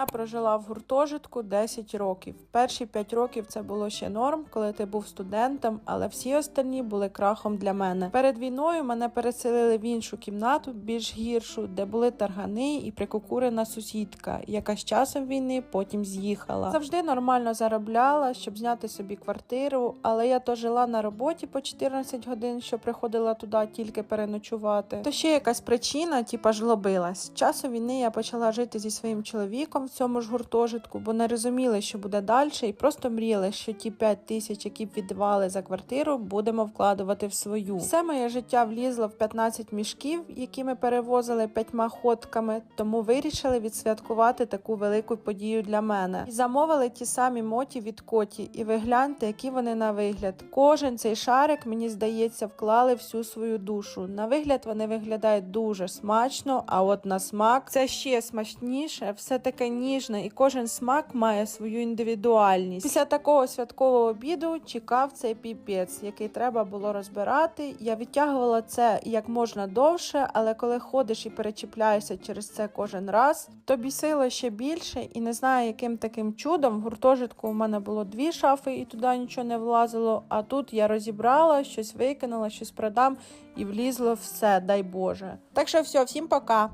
Я прожила в гуртожитку 10 років. Перші 5 років це було ще норм, коли ти був студентом, але всі остальні були крахом для мене. Перед війною мене переселили в іншу кімнату, більш гіршу, де були таргани і прикукурена сусідка, яка з часом війни потім з'їхала. Завжди нормально заробляла, щоб зняти собі квартиру, але я то жила на роботі по 14 годин, що приходила туди тільки переночувати. То ще якась причина, типа жлобилась. З часу війни я почала жити зі своїм чоловіком цьому ж гуртожитку, бо не розуміли, що буде далі, і просто мріяли, що ті 5 тисяч, які б віддавали за квартиру, будемо вкладувати в свою. Все моє життя влізло в 15 мішків, які ми перевозили п'ятьма ходками, тому вирішили відсвяткувати таку велику подію для мене. І замовили ті самі моті від коті. І ви гляньте, які вони на вигляд. Кожен цей шарик, мені здається, вклали всю свою душу. На вигляд вони виглядають дуже смачно, а от на смак це ще смачніше, все таке ніжне, і кожен смак має свою індивідуальність. Після такого святкового обіду чекав цей піпець, який треба було розбирати. Я відтягувала це як можна довше, але коли ходиш і перечіпляєшся через це кожен раз, то бісило ще більше, і не знаю, яким таким чудом в гуртожитку у мене було дві шафи, і туди нічого не влазило. А тут я розібрала, щось викинула, щось продам, і влізло все, дай Боже. Так що все, всім пока.